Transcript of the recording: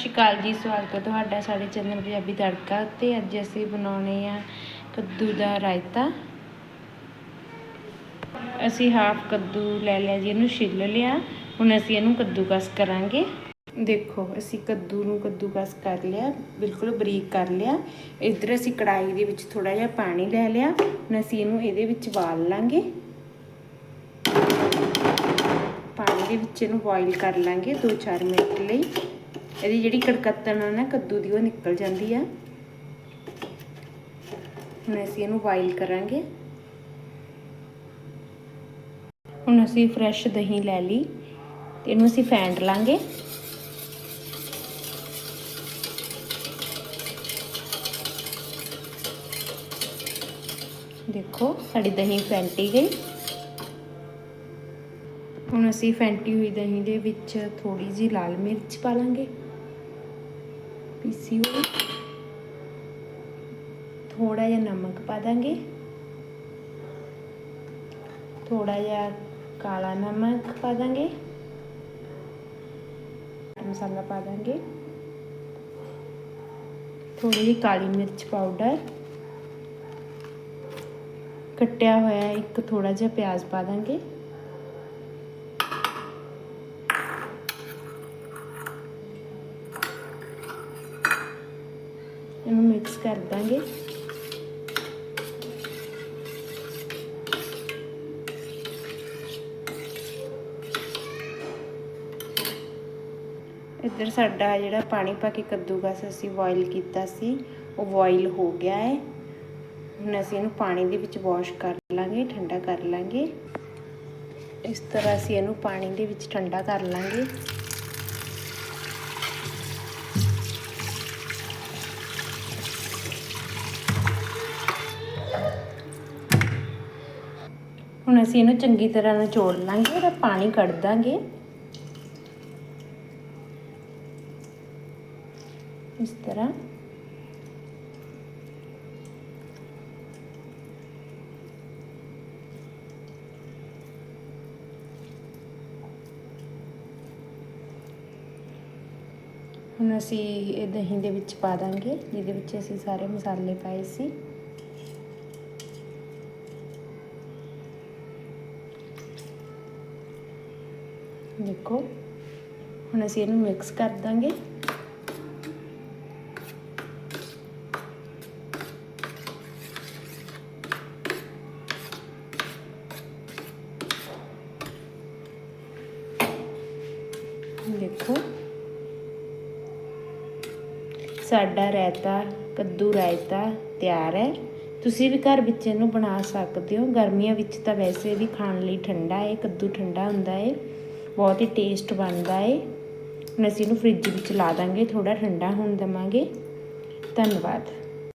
ਸ਼੍ਰੀ ਅਕਾਲ ਜੀ, ਸਵਾਗਤ ਹੈ ਤੁਹਾਡਾ ਸਾਡੇ ਚੈਨਲ ਪੰਜਾਬੀ ਤੜਕਾ ਤੇ ਅੱਜ ਅਸੀਂ ਬਣਾਉਣੇ ਆ ਕੱਦੂ ਦਾ ਰਾਇਤਾ। ਅਸੀਂ ਹਾਫ ਕੱਦੂ ਲੈ ਲਿਆ ਜੀ, ਇਹਨੂੰ ਛਿੱਲ ਲਿਆ। ਹੁਣ ਅਸੀਂ ਇਹਨੂੰ ਕੱਦੂਕਸ ਕਰਾਂਗੇ। ਦੇਖੋ, ਅਸੀਂ ਕੱਦੂ ਨੂੰ ਕੱਦੂਕਸ ਕਰ ਲਿਆ, ਬਿਲਕੁਲ ਬਰੀਕ ਕਰ ਲਿਆ। ਇੱਧਰ ਅਸੀਂ ਕੜਾਈ ਦੇ ਵਿੱਚ ਥੋੜਾ ਜਿਹਾ ਪਾਣੀ ਲੈ ਲਿਆ। ਹੁਣ ਅਸੀਂ ਇਹਨੂੰ ਇਹਦੇ ਵਿੱਚ ਵਾਲ ਲਾਂਗੇ। ਪਾਣੀ ਦੇ ਵਿੱਚ ਇਹਨੂੰ ਬੋਇਲ ਕਰ ਲਾਂਗੇ 2-4 ਮਿੰਟ ਲਈ। ਇਹਦੀ ਜਿਹੜੀ ਕੜਕੱਤਣ ਆ ਨਾ, ਕੱਦੂ ਦੀ, ਉਹ ਨਿਕਲ ਜਾਂਦੀ ਆ। ਹੁਣ ਅਸੀਂ ਇਹਨੂੰ ਬੋਇਲ ਕਰਾਂਗੇ। ਹੁਣ ਅਸੀਂ ਫਰੈਸ਼ ਦਹੀਂ ਲੈ ਲਈ। ਤੇ ਇਹਨੂੰ ਅਸੀਂ ਫੈਂਟ ਲਾਂਗੇ। ਦੇਖੋ, ਸਾਡੀ ਦਹੀਂ ਫੈਂਟੀ ਗਈ। ਹੁਣ ਅਸੀਂ ਫੈਂਟੀ ਹੋਈ ਦਹੀਂ ਦੇ ਵਿੱਚ ਥੋੜੀ ਜੀ ਲਾਲ ਮਿਰਚ ਪਾ ਲਾਂਗੇ। ਪੀਸੀ ਹੋਈ ਥੋੜਾ ਜਿਹਾ ਨਮਕ ਪਾ ਦਾਂਗੇ। ਥੋੜਾ ਜਿਹਾ ਕਾਲਾ ਨਮਕ ਪਾ ਦਾਂਗੇ। ਮਸਾਲਾ ਪਾ ਦਾਂਗੇ। ਥੋੜੀ ਜਿਹੀ ਕਾਲੀ ਮਿਰਚ ਪਾਊਡਰ ਕੱਟਿਆ ਹੋਇਆ ਇੱਕ ਥੋੜਾ ਜਿਹਾ ਪਿਆਜ਼ ਪਾ ਦਾਂਗੇ ਇਹਨੂੰ ਮਿਕਸ ਕਰ ਦਾਂਗੇ। ਇੱਧਰ ਸਾਡਾ ਜਿਹੜਾ ਪਾਣੀ ਪਾ ਕੇ ਕੱਦੂਕਸ ਅਸੀਂ ਬੋਇਲ ਕੀਤਾ ਸੀ, ਉਹ ਬੋਇਲ ਹੋ ਗਿਆ ਹੈ। ਹੁਣ ਅਸੀਂ ਇਹਨੂੰ ਪਾਣੀ ਦੇ ਵਿੱਚ ਵਾਸ਼ ਕਰ ਲਾਂਗੇ, ਠੰਡਾ ਕਰ ਲਾਂਗੇ। ਇਸ ਤਰ੍ਹਾਂ ਅਸੀਂ ਇਹਨੂੰ ਪਾਣੀ ਦੇ ਵਿੱਚ ਠੰਡਾ ਕਰ ਲਾਂਗੇ। ਹੁਣ ਅਸੀਂ ਇਹਨੂੰ ਚੰਗੀ ਤਰ੍ਹਾਂ ਨਿਚੋੜ ਲਾਂਗੇ ਤੇ ਪਾਣੀ ਕੱਢ ਦਾਂਗੇ। ਇਸ ਤਰ੍ਹਾਂ। ਹੁਣ ਅਸੀਂ ਇਹ ਦਹੀਂ ਦੇ ਵਿੱਚ ਪਾ ਦਾਂਗੇ, ਜਿਹਦੇ ਵਿੱਚ ਅਸੀਂ ਸਾਰੇ ਮਸਾਲੇ ਪਾਏ ਸੀ। ਦੇਖੋ। ਹੁਣ ਅਸੀਂ ਇਹਨੂੰ ਮਿਕਸ ਕਰ ਦਾਂਗੇ। ਦੇਖੋ। ਸਾਡਾ ਰਾਇਤਾ, ਕੱਦੂ ਰਾਇਤਾ ਤਿਆਰ ਹੈ। ਤੁਸੀਂ ਵੀ ਘਰ ਵਿੱਚ ਇਹਨੂੰ ਬਣਾ ਸਕਦੇ ਹੋ। ਗਰਮੀਆਂ ਵਿੱਚ ਤਾਂ ਵੈਸੇ ਵੀ ਖਾਣ ਲਈ ਠੰਡਾ ਹੈ, ਕੱਦੂ ਠੰਡਾ ਹੁੰਦਾ ਹੈ। ਬਹੁਤ ਹੀ ਟੇਸਟ ਬਣਦਾ ਏ। ਹੁਣ ਅਸੀਂ ਇਹਨੂੰ ਫ੍ਰਿਜ ਵਿੱਚ ਲਾ ਦਾਂਗੇ ਥੋੜਾ ਠੰਡਾ ਹੋਣ ਦੇਵਾਂਗੇ। ਧੰਨਵਾਦ।